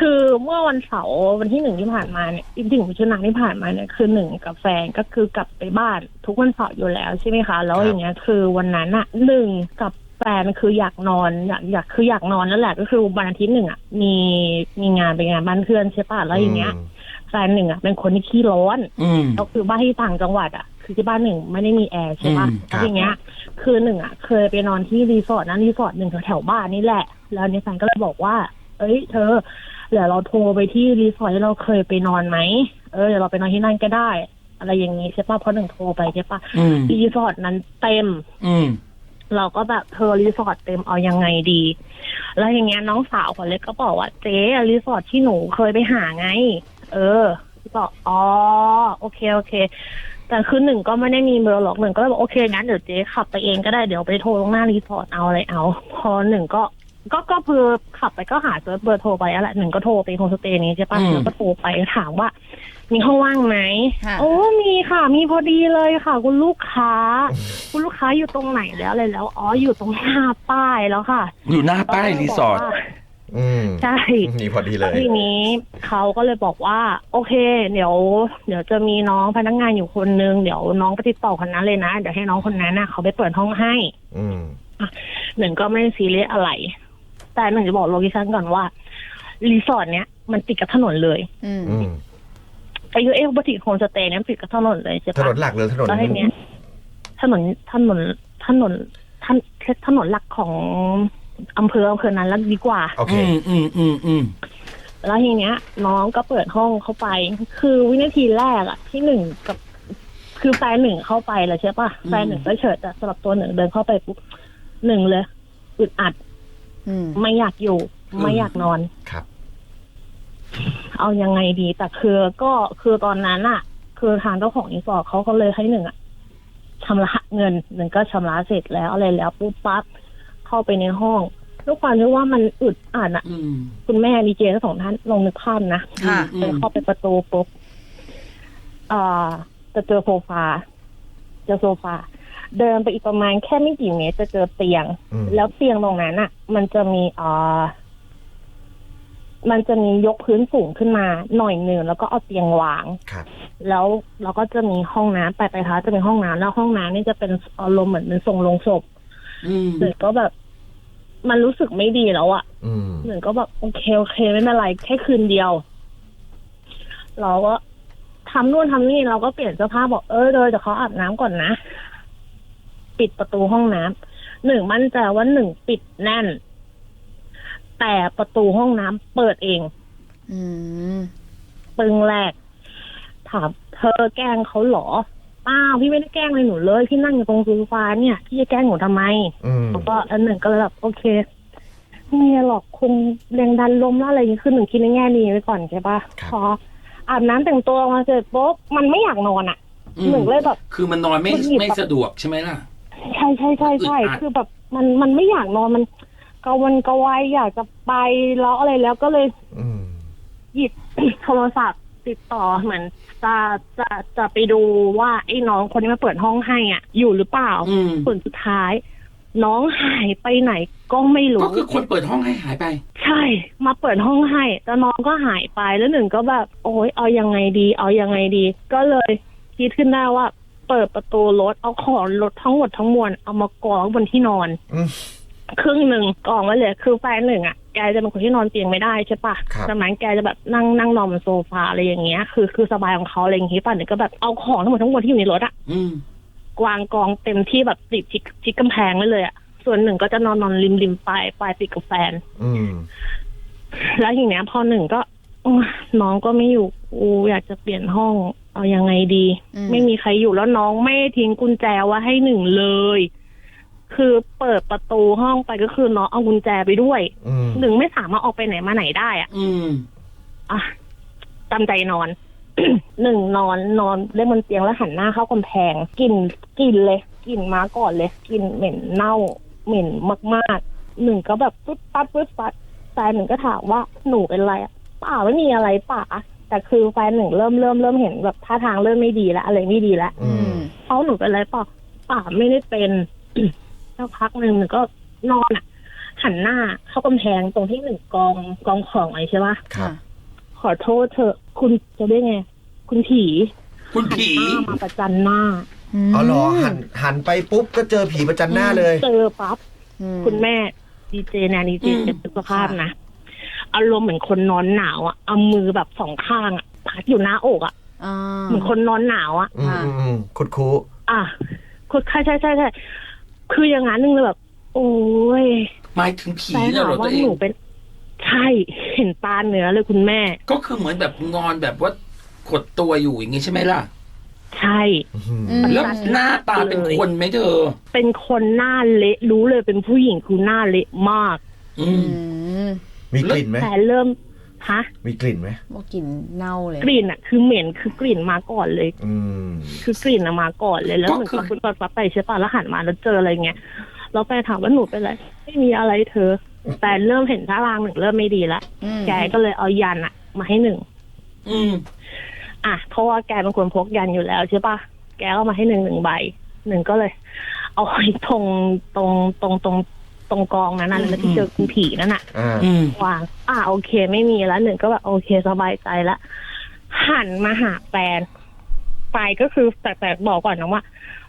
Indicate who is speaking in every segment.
Speaker 1: คือเมื่อวันเสาร์วันที่หนึ่งที่ผ่านมาเนี่ยจริงๆมิถุนายนที่ผ่านมาเนี่ยคือหนึ่งกับแฟนก็คือกลับไปบ้านทุกวันเสาร์อยู่แล้วใช่ไหมคะ แล้ว
Speaker 2: ครับ
Speaker 1: อย่างเงี้ยคือวันนั้นอะหนึ่งกับแฟนคืออยากนอนอยากอยากคืออยากนอนนั่นแหละก็คือวันอาทิตย์หนึ่งอะมีมีงานไปงานบ้านเพื่อนใช่ปะแล้วอย่างเงี้ย
Speaker 2: ม
Speaker 1: แฟนหนึ่งอะเป็นคนที่ขี้ร้อน
Speaker 3: อืม
Speaker 1: แล้วคือบ้านที่ต่างจังหวัดอะคือที่บ้านหนึ่งไม่ได้มีแอร์ใช่ปะ
Speaker 3: อืม
Speaker 1: แล้วอย่างเงี้ย คือหนึ่งอะเคยไปนอนที่รีสอร์ทนั้นรีสอร์ทหนึ่งแถวๆบ้านนี่แหละ แล้วเนี่ยแฟนก็เลยบอกว่า เอ้ย เธอ เดี๋ยวเราโทรไปที่รีสอร์ทที่เราเคยไปนอนไหมเออเดี๋ยวเราไปนอนที่นั่นก็ได้ อะไรอย่างงี้ใช่ปะเพราะหนึ่งโทรไปใช่ปะ
Speaker 3: อืม
Speaker 1: รีสอร์ทนั้นเต็ม
Speaker 3: อืม
Speaker 1: เราก็แบบเธอรีสอร์ทเต็มเอายังไงดี แล้วอย่างเงี้ยน้องสาวคนเล็กก็บอกว่าเจ๊รีสอร์ทที่หนูเคยไปหาไง เออบอกอ๋อโอเคโอเค แต่คือหนึ่งก็ไม่ได้มีเบอร์หรอกหนึ่งก็เลยบอกโอเคงั้นเดี๋ยวเจ๊ขับไปเองก็ได้เดี๋ยวไปโทรตรงหน้ารีสอร์ทเอาอะไรเอา พอหนึ่งก็ ก็ก็เพื่อขับไปก็หาเจอเบอร์โทรไปแล้วแหละหนึ่งก็โทรไปโฮมสเตย์นี้ใช่ปะ
Speaker 3: อืม
Speaker 1: แล้วก็โทรไปถามว่า มีห้องว่างไหม
Speaker 4: ค่ะ
Speaker 1: โอ้มีค่ะ มีพอดีเลยค่ะ คุณลูกค้า คุณลูกค้าอยู่ตรงไหนแล้วอะไรแล้ว อ๋ออยู่ตรงหน้าป้ายแล้วค่ะ
Speaker 3: อยู่หน้าป้ายรีสอร์ท
Speaker 1: ก็เลยบกว่า
Speaker 2: อืม
Speaker 1: ใช่
Speaker 2: มีพอดีเล
Speaker 1: แล้ว
Speaker 2: ย
Speaker 1: ทีนี้เขาก็เลยบอกว่า โอเค เดี๋ยว เดี๋ยวจะมีน้องพนักงานอยู่คนนึงเดี๋ยวน้องไปติดต่อคนนั้นเลยนะ เดี๋ยวให้น้องคนนั้นน่ะเขาไปเปิดห้องให้
Speaker 2: อืม
Speaker 1: หนึ่งก็ไม่ได้ซีเรียสอะไร แต่หนึ่งจะบอกโลเคชั่นก่อนว่ารีสอร์ทเนี้ยมันติดกับถนนเลย
Speaker 4: อืม
Speaker 2: อืม
Speaker 1: อายุเอลบัติโฮมสเตย์เนี่ยมันติดกับถนนเลยใช่
Speaker 2: ถ
Speaker 1: ปะ
Speaker 2: นนหลักเลยถนน
Speaker 1: แล้วทีเนี้ยถนนถนนถนนถนนถนนหลักของอำเภออำเภอนั้นแล้วดีกว่า
Speaker 2: โอเค
Speaker 3: อืมอืมอืมอืม
Speaker 1: แล้วทีเนี้ย น้องก็เปิดห้องเข้าไป คือวินาทีแรกอะที่หนึ่งกับ คือแฟนหนึ่งเข้าไปแล้วใช่ปะแฟนหนึ่งก็เฉิดแต่สำหรับตัวหนึ่งเดินเข้าไปปุ๊บหนึ่งเลยอึดอัด
Speaker 4: อืม
Speaker 1: ไม่อยากอยู่ ไม่อยากนอน
Speaker 2: ครับ
Speaker 1: เอายังไงดี แต่คือก็คือตอนนั้นอะคือทางเจ้าของรีสอร์ทเขาก็เลยให้หนึ่งอะชำระเงินหนึ่งก็ชำระเสร็จแล้วอะไรแล้วปุ๊บปั๊บเข้าไปในห้องด้วยความที่ว่ามันอึดอัดอะ
Speaker 3: อืม
Speaker 1: คุณแม่ดีเจทั้งสองท่านลองนึกภาพนะ
Speaker 4: ค่ะ
Speaker 3: อืม
Speaker 1: เดินเข้าไปประตูปุ๊บอ่าจะเจอโซฟาเจอโซฟา เดินไปอีกประมาณแค่ไม่กี่เมตรจะเจอเตียง
Speaker 2: อืม
Speaker 1: แล้วเตียงตรงนั้นอะ มันจะมีอ่ามันจะมียกพื้นสูงขึ้นมาหน่อยหนึ่งแล้วก็เอาเตียงวาง
Speaker 2: ครับ
Speaker 1: แล้วเราก็จะมีห้องน้ำไปไปคะจะเป็นห้องน้ำแล้วห้องน้ำนี่จะเป็นอารมณ์เหมือนเป็นทรงลงศพ
Speaker 3: อืม
Speaker 1: หนึ่งก็แบบ มันรู้สึกไม่ดีแล้วอะ
Speaker 2: อืม
Speaker 1: หนึ่งก็แบบโอเคโอเคไม่เป็นไรแค่คืนเดียว เราก็ทำนู่นทำนี่เราก็เปลี่ยนเสื้อผ้าบอกเออเลยเดี๋ยวเขาอาบน้ำก่อนนะ ปิดประตูห้องน้ำหนึ่งมั่นใจว่าหนึ่งปิดแน่น แต่ประตูห้องน้ำเปิดเอง
Speaker 4: อืม
Speaker 1: ปึงแรก ถามเธอแกล้งเขาเหรออ้าวพี่ไม่ได้แกล้งเลยหนูเลยพี่นั่งอยู่ตรงโซฟาเนี่ยพี่จะแกล้งหนูทำไม
Speaker 2: อืม
Speaker 1: แล้วก็อันหนึ่งก็เลยแบบโอเคไม่มีหรอกคงแรงดันลมแล้วอะไรอย่างนี้คือหนึ่งคิดในแง่ดีไว้ก่อนใช่ปะพออาบน้ำแต่งตัวมาเสร็จปุ๊บมันไม่อยากนอนอะ
Speaker 3: อืม
Speaker 1: หนึ่งเลยแบบ
Speaker 3: คือมันนอนไม่
Speaker 1: มันหยิบ
Speaker 3: ไม่สะดวกใช่ไหมล่ะ
Speaker 1: ใช่ใช่ใช่ใช่
Speaker 3: อึดอัด
Speaker 1: คือแบบมันมันไม่อยากนอนมันกระวนกระวายอยากจะไปแล้วอะไรแล้วก็เลย
Speaker 2: อืม
Speaker 1: หยิบ โทรศัพท์ติดต่อเหมือนจะจะจะไปดูว่าไอ้น้องคนที่มาเปิดห้องให้อะ อยู่หรือเปล่า
Speaker 3: อืม
Speaker 1: ผลสุดท้าย น้องหายไปไหนก็ไม่รู้
Speaker 3: ก็คือคนเปิดห้องให้หายไป
Speaker 1: ใช่ มาเปิดห้องให้แต่น้องก็หายไปแล้วหนึ่งก็แบบ โอ้ยเอายังไงดี เอายังไงดี ก็เลยคิดขึ้นได้ว่า เปิดประตูรถเอาของรถทั้งหมดทั้งมวลเอามากองบนที่นอน
Speaker 2: อืม
Speaker 1: ครึ่งหนึ่งกองไว้เลยคือแฟนหนึ่งอะแกจะเป็นคนที่นอนเตียงไม่ได้ใช่ปะ
Speaker 2: ครับ
Speaker 1: ดังนั้นแกจะแบบนั่งนั่งนอนบนโซฟาอะไรอย่างเงี้ย คือคือสบายของเขาอะไรอย่างงี้ป่ะหนึ่งก็แบบเอาของทั้งหมดทั้งมวลที่อยู่ในรถอะ
Speaker 3: อืม
Speaker 1: วางกองเต็มที่แบบติดชิดชิดกำแพงไว้เลยอะส่วนหนึ่งก็จะนอนนอนริมริมปลายปลายติดกับแฟน
Speaker 2: อืม
Speaker 1: แล้วทีเนี้ยพอหนึ่งก็โอ๊ย น้องก็ไม่อยู่อูอยากจะเปลี่ยนห้อง เอายังไงดี
Speaker 4: อืม
Speaker 1: ไม่มีใครอยู่แล้วน้องไม่ทิ้งกุญแจไว่าให้หนึ่งเลย คือเปิดประตูห้องไปก็คือน้องเอากุญแจไปด้วย
Speaker 2: อืม
Speaker 1: หนึ่งไม่สามารถออกไปไหนมาไหนได้อะ
Speaker 3: อืม
Speaker 1: อะจำใจนอนหนึ่งนอนนอนเล่นบนเตียงแล้วหันหน้าเข้ากำแพงกลิ่นกลิ่นเลยกลิ่นมาก่อนเลยกลิ่นเหม็นเน่าเหม็นมากๆหนึ่งก็แบบปึ๊บปั๊บปึ๊บปั๊บแฟนหนึ่งก็ถามว่าหนูเป็นอะไรอะ ป่าไม่มีอะไรป่าแต่คือแฟนหนึ่งเริ่มเริ่มเริ่มเห็นแบบท่าทางเริ่มไม่ดีแล้วอะไรไม่ดีแล้ว
Speaker 2: อื
Speaker 4: อื
Speaker 2: ม
Speaker 4: ม
Speaker 1: เขาหนูเป็นอะไรป่าป่าไม่ได้เป็นสักพักหนึ่งหนูก็นอนอะหันหน้าเข้ากำแพงตรงที่หนึ่งกองกองของไว้ใช่ปะ
Speaker 2: ครับ
Speaker 1: ขอโทษเถอะ คุณจะได้ไง คุณผี
Speaker 3: คุณผี
Speaker 1: หันหน้ามาประจันหน้า
Speaker 2: อ๋อเหรอหันหันไปปุ๊บก็เจอผีประจันหน้าเลย
Speaker 1: เจอปั๊บ
Speaker 4: อืม
Speaker 1: คุณแม่ดีเจแนนดีเจ
Speaker 3: อืม
Speaker 1: เป็นสุขภาพนะ อารมณ์เหมือนคนนอนหนาวอะเอามือแบบสองข้างอะพัดอยู่หน้าอกอะ
Speaker 4: อ่า
Speaker 1: เหมือนคนนอนหนาวอะ
Speaker 2: อืมอืมอืมคุดคู
Speaker 1: อะคุณใช่ใช่ใช่ใช่คืออย่างนั้นหนึ่งเลยแบบ โอ้ย
Speaker 3: หมายถึงผี
Speaker 1: แฟน
Speaker 3: น่ะ
Speaker 1: ถาม
Speaker 3: เหรอตั
Speaker 1: ว่าว
Speaker 3: เอ
Speaker 1: ห
Speaker 3: ง
Speaker 1: นูเป็นใช่เห็นตาเนื้อเลยคุณแม่
Speaker 3: ก็คือเหมือนแบบนอนแบบว่าขดตัวอยู่อย่างงี้ใช่ไหมล่ะ
Speaker 1: ใช่
Speaker 2: อืม
Speaker 4: อืม
Speaker 3: แล้วหน้าตาเป็นคนไหมเธอ
Speaker 1: เป็นคนหน้าเละรู้เลยเป็นผู้หญิงคือหน้าเละมาก
Speaker 3: อื
Speaker 4: อื
Speaker 3: ม
Speaker 4: ม
Speaker 2: มีกลิ่นไหม
Speaker 1: แต่เริ่มฮะ
Speaker 2: มีกลิ่นไหม
Speaker 4: บอกกลิ่นเน่าเลย
Speaker 1: กลิ่นอะ คือเหม็นคือกลิ่นมาก่อนเลย
Speaker 2: อืม
Speaker 1: คือกลิ่นอะมาก่อนเลยแล้ว
Speaker 3: ก็
Speaker 1: เหมือน
Speaker 3: คือ
Speaker 1: กับคุณปัดปัดไปใช่ป่ะแล้วหันมาแล้วเจออะไรเงี้ยเราไปถามว่าหนูเป็นอะไรไม่มีอะไรเธอ แต่เริ่มเห็นท่าทางหนึ่งเริ่มไม่ดีละ
Speaker 4: อืม
Speaker 1: แกก็เลยเอายันอะมาให้หนึ่ง
Speaker 3: อืม
Speaker 1: อะเพราะว่าแกเป็นคนพกยันอยู่แล้วใช่ป่ะแกก็มาให้หนึ่งหนึ่งใบหนึ่งก็เลย เอาไว้ตรงตรงตรงตรง ตรงกองนั้นน่ะ
Speaker 3: อืม
Speaker 1: แล้วที่เจอคุณผีนั่นน่ะ
Speaker 2: อ่า
Speaker 3: อืม
Speaker 1: วางอะโอเค ไม่มีแล้วหนึ่งก็แบบโอเคสบายใจละหันมาหาแฟนไฟก็คือแต่แต่บอกก่อนนะว่า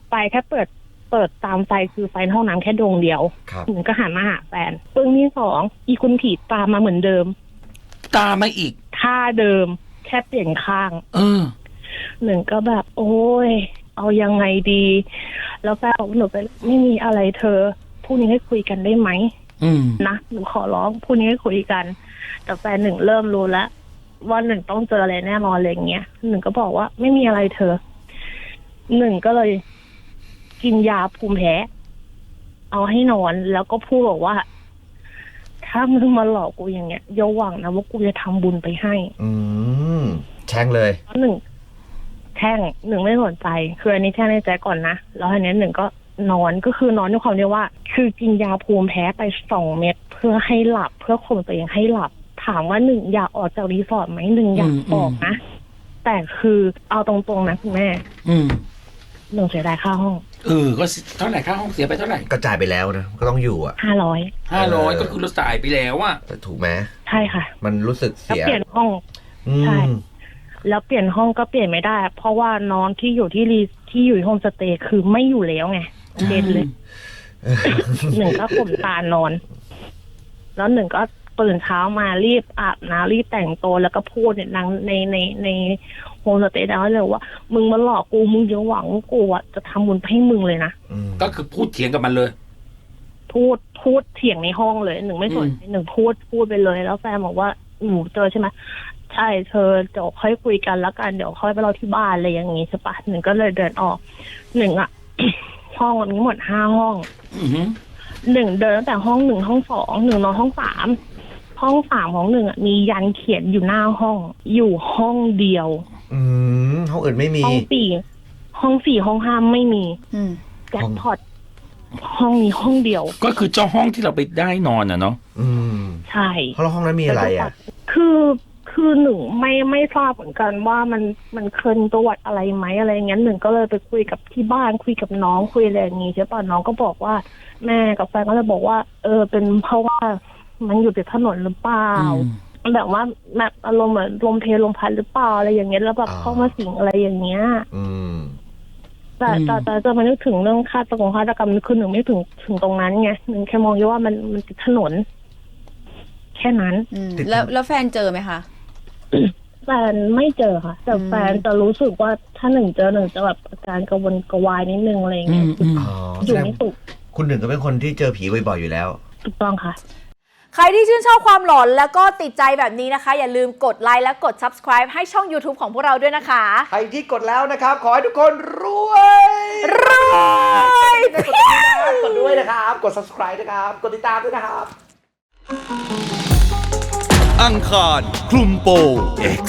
Speaker 1: ไฟแค่เปิดเปิดตามไฟคือไฟในห้องน้ำแค่ดวงเดียว
Speaker 2: ครับ
Speaker 1: หนึ่งก็หันมาหาแฟนปึ้งที่สองอีคุณผีตามมาเหมือนเดิม
Speaker 3: ตามมาอีก
Speaker 1: ท่าเดิม แค่เปลี่ยนข้าง
Speaker 3: เออ
Speaker 1: หนึ่งก็แบบ โอ้ย เอายังไงดี แล้วแฟนบอกว่าหนูไปไม่มีอะไรเธอ พรุ่งนี้ให้คุยกันได้ไหม
Speaker 3: อืม
Speaker 1: นะหนูขอร้องพรุ่งนี้ให้คุยกัน แต่แฟนหนึ่งเริ่มรู้แล้วว่าหนึ่งต้องเจออะไรแน่นอนอะไรอย่างเงี้ยหนึ่งก็บอกว่าไม่มีอะไรเธอ หนึ่งก็เลยกินยาภูมิแพ้เอาให้นอนแล้วก็พูดบอกว่า ถ้ามึงมาหลอกกูอย่างเงี้ยอย่าหวังนะว่ากูจะทำบุญไปให้
Speaker 2: อืมแช่งเลย
Speaker 1: เพราะหนึ่งแท่งหนึ่งไม่สนใจคืออันนี้แท่งในใจก่อนนะแล้วอันนี้หนึ่งก็ นอนก็คือนอนด้วยความที่ว่า คือกินยาภูมิแพ้ไปสองเม็ดเพื่อให้หลับเพื่อข่มตัวเองให้หลับ ถามว่าหนึ่งอยากออกจากรีสอร์ทไหมหนึ่งอยาก
Speaker 3: อืม
Speaker 1: ออกนะ แต่คือเอาตรงๆนะคุณแม่
Speaker 3: อืม
Speaker 1: หนึ่งเสียดายค่าห้อง
Speaker 3: เออก็เท่าไหร่ค่าห้องเสียไปเท่าไหร่
Speaker 2: ก็จ่ายไปแล้วนะก็ต้องอยู่อะ
Speaker 1: ห้าร้อย
Speaker 3: ห้าร้อย
Speaker 2: เออ
Speaker 3: ก็คือเราจ่ายไปแล้วอะ
Speaker 2: แต่ถูกไหม
Speaker 1: ใช่ค่ะ
Speaker 2: มันรู้สึก
Speaker 1: แล้ว
Speaker 2: เสีย
Speaker 1: เปลี่ยนห้อง
Speaker 2: อื
Speaker 1: ใช่
Speaker 2: ม
Speaker 1: แล้วเปลี่ยนห้องก็เปลี่ยนไม่ได้ เพราะว่าน้องที่อยู่ที่รีที่อยู่ที่โฮมสเตย์คือไม่อยู่แล้วไงประ เด็นเลยหนึ่งก็ข่มตานอน แล้วหนึ่งก็ตื่นเช้ามารีบอาบน้ำรีบแต่งตัวแล้วก็พูดเนี่ยนางในในในโฮมสเตย์แล้วเลยว่า มึงมาหลอกกูมึงอย่าหวังว่ากูอะจะทำบุญให้มึงเลยนะ
Speaker 2: อืม
Speaker 3: ก็คือพูดเถียงกับมันเลย
Speaker 1: พูดพูดเถียงในห้องเลยหนึ่งไม่สนใจหนึ่งพูดพูดไปเลย แล้วแฟนบอกว่าหนูเจอใช่ไหมใช่เธอเดี๋ยวค่อยคุยกันแล้วกันเดี๋ยวค่อยไปเราที่บ้านอะไรอย่างงี้ใช่ปะหนึ่งก็เลยเดินออกหนึ่งอะ ห้องมีหมดห้าห้อง
Speaker 3: อือหือ
Speaker 1: หนึ่งเดินตั้งแต่ห้องหนึ่งห้องสองหนึ่งนอนห้องสามห้องสามของหนึ่งอะมียันเขียนอยู่หน้าห้อง อยู่ห้องเดียว
Speaker 2: อืมห้องอื่นไม่มี
Speaker 1: ห้องสี่ห้องสี่ห้องห้าไม่มี
Speaker 4: อืม
Speaker 1: แจ็คพอตห้องนี้ห้องเดียว
Speaker 3: ก็คือเจ้าห้องที่เราไปได้นอนอะเนาะ
Speaker 2: อืม
Speaker 1: ใช่
Speaker 2: เพราะห้องนั้นมีอะไรอะ
Speaker 1: คือคือหนึ่งไม่ไม่ทราบเหมือนกันว่ามันมันเคยมีประวัติอะไรไหมอะไรอย่างเงี้ยหนึ่งก็เลยไปคุยกับที่บ้านคุยกับน้องคุยอะไรอย่างงี้ใช่ป่ะน้องก็บอกว่า แม่กับแฟนก็เลยบอกว่า เออ เป็นเพราะว่ามันอยู่ติดถนนหรือเปล่า
Speaker 3: อืม
Speaker 1: แบบว่าแบบอารมณ์เหมือนลมเพลลมพัดหรือเปล่าอะไรอย่างเงี้ยแล้วแบบ
Speaker 2: อ่า
Speaker 1: เข้ามาสิงอะไรอย่างเงี้ย
Speaker 2: อืม
Speaker 1: แต่แต่แต่จะมานึกถึงเรื่องฆาตกรรมฆาตกรรมคือหนึ่งไม่ถึงถึงตรงนั้นไงหนึ่งแค่มองแค่ว่ามันมันติดถนน แค่นั้น
Speaker 4: อืม
Speaker 2: ติด
Speaker 4: แล้วแล้วแฟนเจอไหมคะ
Speaker 1: แฟนไม่เจอค่ะ แต่
Speaker 4: อืม
Speaker 1: แฟนจะรู้สึกว่าถ้าหนึ่งเจอหนึ่งจะแบบอาการกระวนกระวายนิดนึงอะไรอย่าง
Speaker 3: อื
Speaker 1: เงี้ย
Speaker 3: มอืม
Speaker 2: อ๋อ
Speaker 1: อ
Speaker 2: แส
Speaker 1: ยู่
Speaker 2: ดง
Speaker 1: ไม่สุข
Speaker 2: คุณหนึ่งก็เป็นคนที่เจอผีบ่อยๆอยู่แล้ว
Speaker 1: ถูกต้องค่ะ
Speaker 5: ใครที่ชื่นชอบความหลอนแล้วก็ติดใจแบบนี้นะคะ อย่าลืมกดไลค์และกด subscribe ให้ช่อง YouTube ของพวกเราด้วยนะคะ
Speaker 2: ใครที่กดแล้วนะครับ ขอให้ทุกคนรวย
Speaker 5: รวย
Speaker 2: กดติดตามกดด้วยนะครับ กด subscribe นะครับ กดติดตามด้วยนะครับ
Speaker 6: อังคาร คลุมโปง X